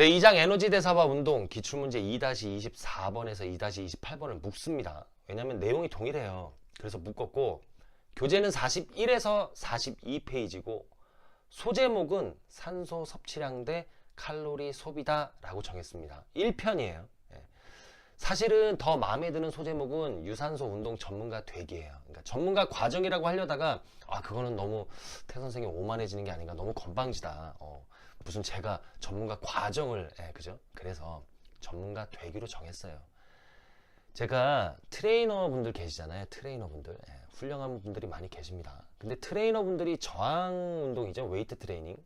네, 2장 에너지 대사바 운동 기출문제 2-24번에서 2-28번을 묶습니다. 왜냐하면 내용이 동일해요. 그래서 묶었고 교재는 41에서 42페이지고 소제목은 산소 섭취량 대 칼로리 소비다 라고 정했습니다. 1편이에요. 사실은 더 마음에 드는 소제목은 유산소 운동 전문가 되기예요. 그러니까 전문가 과정이라고 하려다가 아 그거는 너무 태 선생님 오만해지는 게 아닌가 너무 건방지다. 어, 무슨 제가 전문가 과정을 예, 그죠? 그래서 전문가 되기로 정했어요. 제가 트레이너 분들 계시잖아요. 트레이너 분들 예, 훌륭한 분들이 많이 계십니다. 근데 트레이너 분들이 저항 운동이죠. 웨이트 트레이닝.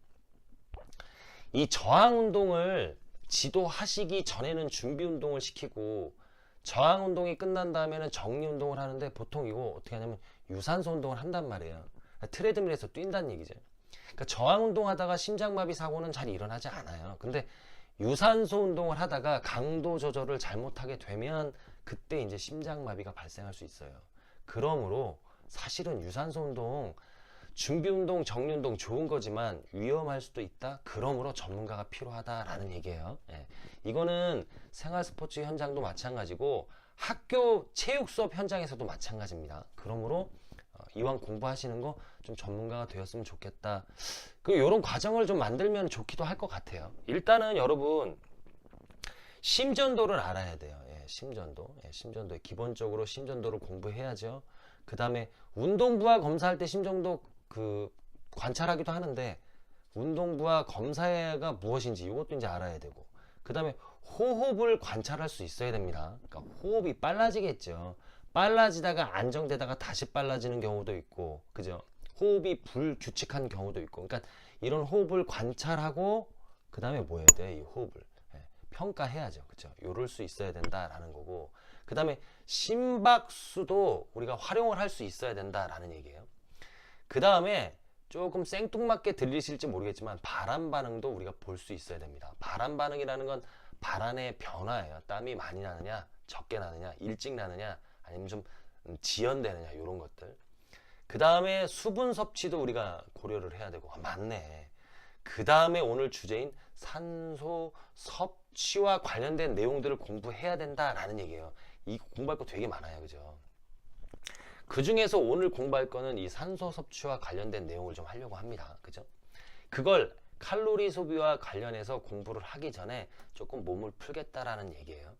이 저항 운동을 지도하시기 전에는 준비 운동을 시키고 저항 운동이 끝난 다음에는 정리 운동을 하는데 보통 이거 어떻게 하냐면 유산소 운동을 한단 말이에요. 트레드밀에서 뛴다는 얘기죠. 그러니까 저항 운동하다가 심장마비 사고는 잘 일어나지 않아요. 근데 유산소 운동을 하다가 강도 조절을 잘못하게 되면 그때 이제 심장마비가 발생할 수 있어요. 그러므로 사실은 유산소 운동 준비 운동, 정리 운동 좋은 거지만 위험할 수도 있다. 그러므로 전문가가 필요하다라는 얘기예요. 예. 이거는 생활 스포츠 현장도 마찬가지고 학교 체육 수업 현장에서도 마찬가지입니다. 그러므로 어, 이왕 공부하시는 거 좀 전문가가 되었으면 좋겠다. 그 이런 과정을 좀 만들면 좋기도 할 것 같아요. 일단은 여러분 심전도를 알아야 돼요. 예, 심전도. 예, 심전도. 기본적으로 심전도를 공부해야죠. 그 다음에 운동부와 검사할 때 심전도 그 관찰하기도 하는데 운동부와 검사가 무엇인지 이것도 이제 알아야 되고 그 다음에 호흡을 관찰할 수 있어야 됩니다. 그러니까 호흡이 빨라지겠죠. 빨라지다가 안정되다가 다시 빨라지는 경우도 있고 그죠? 호흡이 불규칙한 경우도 있고 그러니까 이런 호흡을 관찰하고 그 다음에 뭐 해야 돼? 이 호흡을 예, 평가해야죠. 그죠? 요럴 수 있어야 된다라는 거고 그 다음에 심박수도 우리가 활용을 할 수 있어야 된다라는 얘기예요. 그 다음에 조금 생뚱맞게 들리실지 모르겠지만 바람 반응도 우리가 볼 수 있어야 됩니다. 바람 반응이라는 건 발안의 변화예요. 땀이 많이 나느냐, 적게 나느냐, 일찍 나느냐, 아니면 좀 지연되느냐 이런 것들. 그 다음에 수분 섭취도 우리가 고려를 해야 되고 아, 맞네. 그 다음에 오늘 주제인 산소 섭취와 관련된 내용들을 공부해야 된다라는 얘기예요. 이 공부할 거 되게 많아요, 그죠? 그 중에서 오늘 공부할 거는 이 산소 섭취와 관련된 내용을 좀 하려고 합니다. 그죠? 그걸 칼로리 소비와 관련해서 공부를 하기 전에 조금 몸을 풀겠다라는 얘기예요.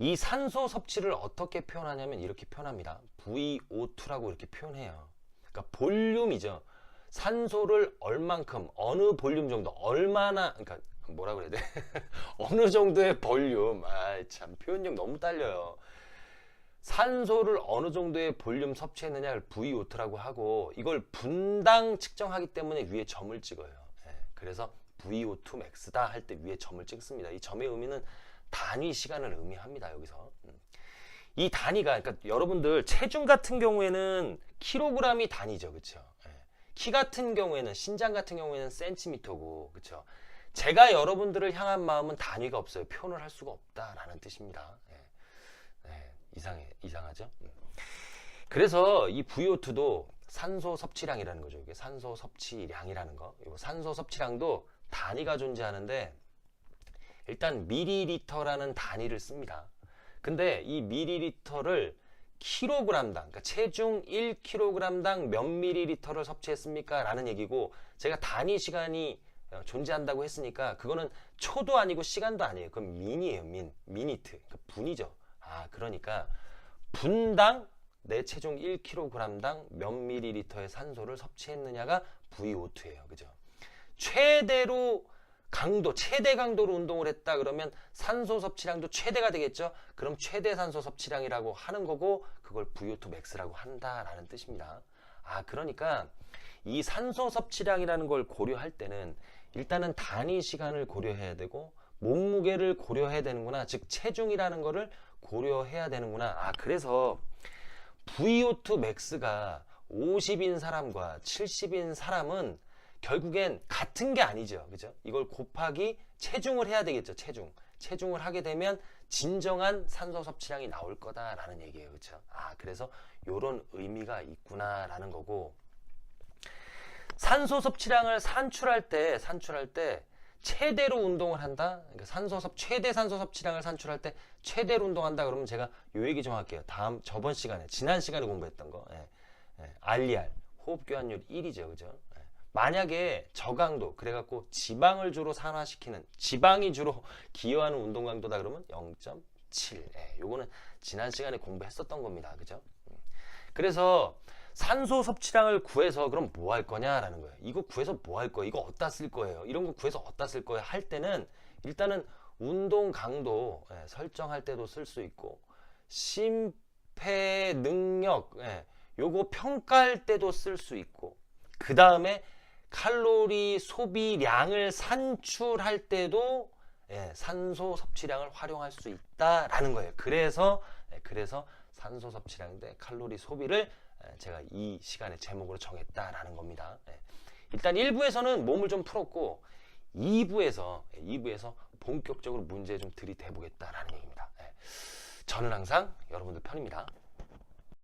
예. 이 산소 섭취를 어떻게 표현하냐면 이렇게 표현합니다. VO2라고 이렇게 표현해요. 그러니까 볼륨이죠. 산소를 얼만큼, 어느 볼륨 정도, 얼마나, 그러니까 뭐라 그래야 돼? 어느 정도의 볼륨. 아, 참 표현력 너무 딸려요. 산소를 어느 정도의 볼륨 섭취했느냐를 VO2라고 하고 이걸 분당 측정하기 때문에 위에 점을 찍어요. 예, 그래서 VO2 max다 할 때 위에 점을 찍습니다. 이 점의 의미는 단위 시간을 의미합니다. 여기서 음. 이 단위가 그러니까 여러분들 체중 같은 경우에는 킬로그램이 단위죠, 그렇죠? 키 같은 경우에는 신장 같은 경우에는 센티미터고, 그렇죠? 제가 여러분들을 향한 마음은 단위가 없어요. 표현을 할 수가 없다라는 뜻입니다. 예. 네, 이상해, 이상하죠? 음. 그래서 이 VO2도 산소 섭취량이라는 거죠. 이게 산소 섭취량이라는 거. 이 산소 섭취량도 단위가 존재하는데 일단 미리리터라는 단위를 씁니다. 근데 이 미리리터를 킬로그램당, 그러니까 체중 1kg당 몇 미리리터를 섭취했습니까? 라는 얘기고 제가 단위 시간이 어, 존재한다고 했으니까 그거는 초도 아니고 시간도 아니에요. 그건 민이에요, 민. 미니트. 그러니까 분이죠. 아, 그러니까 분당 내 체중 1kg당 몇 미리리터의 산소를 섭취했느냐가 VO2예요. 그죠? 최대로 강도, 최대 강도로 운동을 했다 그러면 산소 섭취량도 최대가 되겠죠? 그럼 최대 산소 섭취량이라고 하는 거고 그걸 VO2 max라고 한다라는 뜻입니다. 아, 그러니까 이 산소 섭취량이라는 걸 고려할 때는 일단은 단위 시간을 고려해야 되고 몸무게를 고려해야 되는구나. 즉 체중이라는 거를 고려해야 되는구나. 아, 그래서 VO2 max가 50인 사람과 70인 사람은 결국엔 같은 게 아니죠. 그죠? 이걸 곱하기 체중을 해야 되겠죠. 체중. 체중을 하게 되면 진정한 산소 섭취량이 나올 거다라는 얘기예요. 그렇죠? 아, 그래서 요런 의미가 있구나라는 거고 산소 섭취량을 산출할 때 산출할 때 최대로 운동을 한다. 그러니까 산소 섭 최대 산소 섭취량을 산출할 때 최대로 운동한다. 그러면 제가 요 얘기 좀 할게요. 다음 저번 시간에 지난 시간에 공부했던 거. 예. 예. RER 호흡 교환율 1이죠. 그죠? 예. 만약에 저강도 그래갖고 지방을 주로 산화시키는 지방이 주로 기여하는 운동 강도다 그러면 0.7. 예. 요거는 지난 시간에 공부했었던 겁니다. 그죠? 음. 그래서 산소 섭취량을 구해서 그럼 뭐 할 거냐라는 거예요. 이거 구해서 뭐 할 거예요? 이거 어디다 쓸 거예요? 이런 거 구해서 어디다 쓸 거예요? 할 때는 일단은 운동 강도 예, 설정할 때도 쓸 수 있고 심폐 능력 예, 요거 평가할 때도 쓸 수 있고 그 다음에 칼로리 소비량을 산출할 때도 예, 산소 섭취량을 활용할 수 있다라는 거예요. 그래서 예, 그래서 산소 섭취량 대 칼로리 소비를 예, 제가 이 시간에 제목으로 정했다라는 겁니다. 예. 일단 1부에서는 몸을 좀 풀었고 2부에서 2부에서 본격적으로 문제 좀 들이대 보겠다라는 얘기입니다. 예. 저는 항상 여러분들 편입니다.